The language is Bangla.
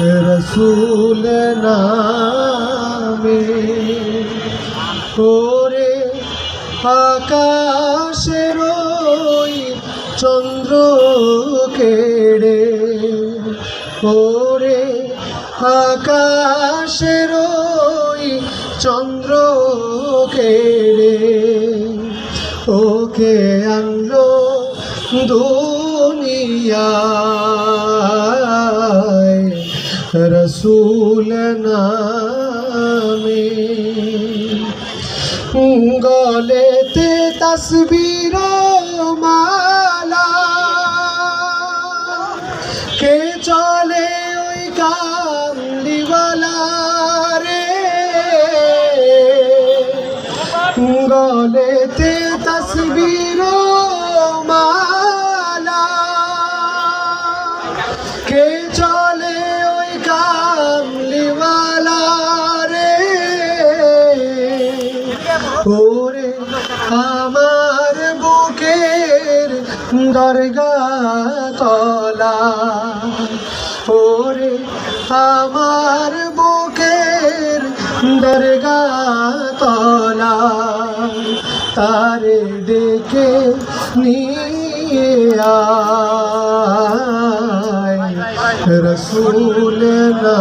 রসুল নামে ওরে আকাশের চন্দ্র কেড়ে। ওরে আকাশের চন্দ্র কেড়ে। ওকে আনলো দুনিয়ায় রসুল নামে। গলেতে তসবির মালা। কে চলে ওই কামলিওয়ালা রে গলেতে তসবির মালা। কে চলে ওরে আমার বুকের দরগা তলা। ওরে আমার বুকের দরগা তলা। তারে ডেকে নিয়ে রসুল না